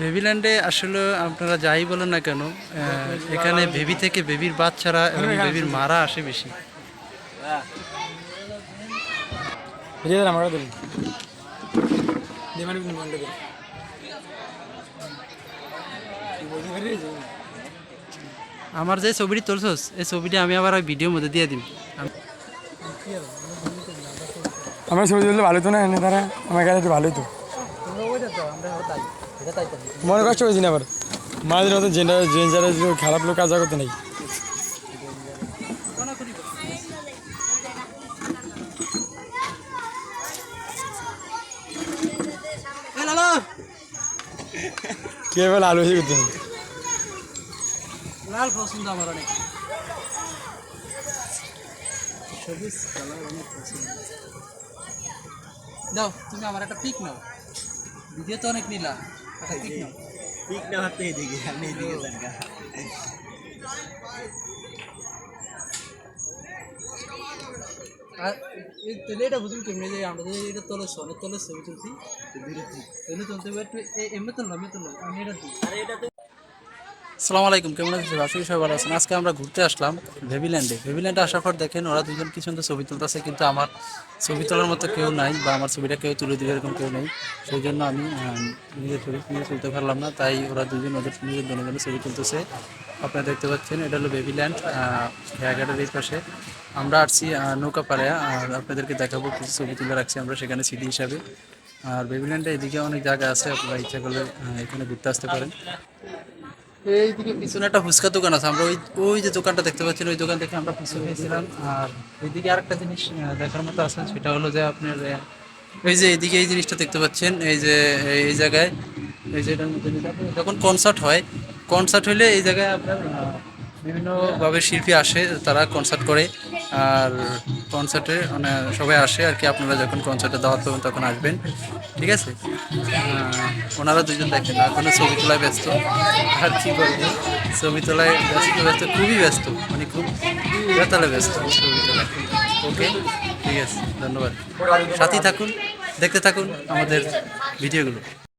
বেবিল্যান্ডে আসলে আপনারা যাই বলেন না কেন এখানে বেবি থেকে বেবির বাচ্চারা এবং বেবির মারা আসে বেশি। আমরা যে ছবিটি তুলছস এই ছবিটি আমি আবার ভিডিওর মধ্যে দিয়ে দিই আমরা ছবি তুললে ভালো তো না এনে তারা আমার কাছে ভালোই তো। মনে কষ্ট হয়েছি না আবার? মাঝে মতো জেন্ডার জেন্ডারে খারাপ লোক কাজ করতে নেই? কে বলে আলু করতে নেই? লাল পছন্দ আমার অনেক। সবুজ কালার অনেক পছন্দ। দাও তুমি আমার একটা পিক নাও। ভিডিও তো অনেক নিলাম। ঠিক না? হাতে এদিকে আমি এদিকে এই তেলে এটা বুঝুন কেমনি যে আমরা যে এটা তলে সনের তলে ছবি তুলছি। তেলে তুলতে হবে এমনি তুললাম এমনি তুললাম আমি এটা দিই। সালামু আলাইকুম কেমন আছেন আশা সবাই ভালো আছেন। আজকে আমরা ঘুরতে আসলাম ভেবিল্যান্ডে। ভেবিল্যান্ডে আসার পর দেখেন ওরা দুজন কি সুন্দর ছবি তুলতেছে কিন্তু আমার ছবি তোলার মতো কেউ নাই বা আমার ছবিটা কেউ তুলে দিবে এরকম কেউ নেই। সেই জন্য আমি নিজের ছবি নিজে তুলতে পারলাম না তাই ওরা দুজন ওদের নিজের জন্য ছবি তুলতেছে। আপনারা দেখতে পাচ্ছেন এটা হলো বেবিল্যান্ড হেয়ারঘাটের এই পাশে। আমরা আসছি আহ, নৌকাপাড়ায় আর আপনাদেরকে দেখাবো কিছু ছবি তুলে রাখছি আমরা সেখানে সিডি হিসাবে। আর বেবিল্যান্ডে এদিকে অনেক জায়গা আছে আপনারা ইচ্ছা করলে এখানে ঘুরতে আসতে পারেন। এইদিকে পিছনে একটা ফুচকা দোকান আছে। আমরা ওই ওই যে দোকানটা দেখতে পাচ্ছেন, ওই দোকান থেকে আমরা ফুচকা খেয়েছিলাম। আর এইদিকে আরেকটা জিনিস দেখার মতো আছে, সেটা হলো যে আপনার এই যে এইদিকে এই জিনিসটা দেখতে পাচ্ছেন, এই যে, এই- জায়গায়, এই যে যখন কনসার্ট হয় কনসার্ট হলে এই জায়গায় আপনার বিভিন্নভাবে শিল্পী আসে, তারা কনসার্ট করে। আর কনসার্টে মানে সবাই আসে আর কি, আপনারা যখন কনসার্টে দাওয়াত পাবেন তখন আসবেন, ঠিক আছে? ওনারা দুজন দেখেন এখনও ছবি তোলায় ব্যস্ত। আর কি বলব ছবি তোলায় ব্যস্ত ব্যস্ত, খুবই ব্যস্ত মানে খুব বেতালে ব্যস্ত ছবি তোলায় ওকে? ঠিক আছে, ধন্যবাদ। সাথেই থাকুন, দেখতে থাকুন আমাদের ভিডিওগুলো।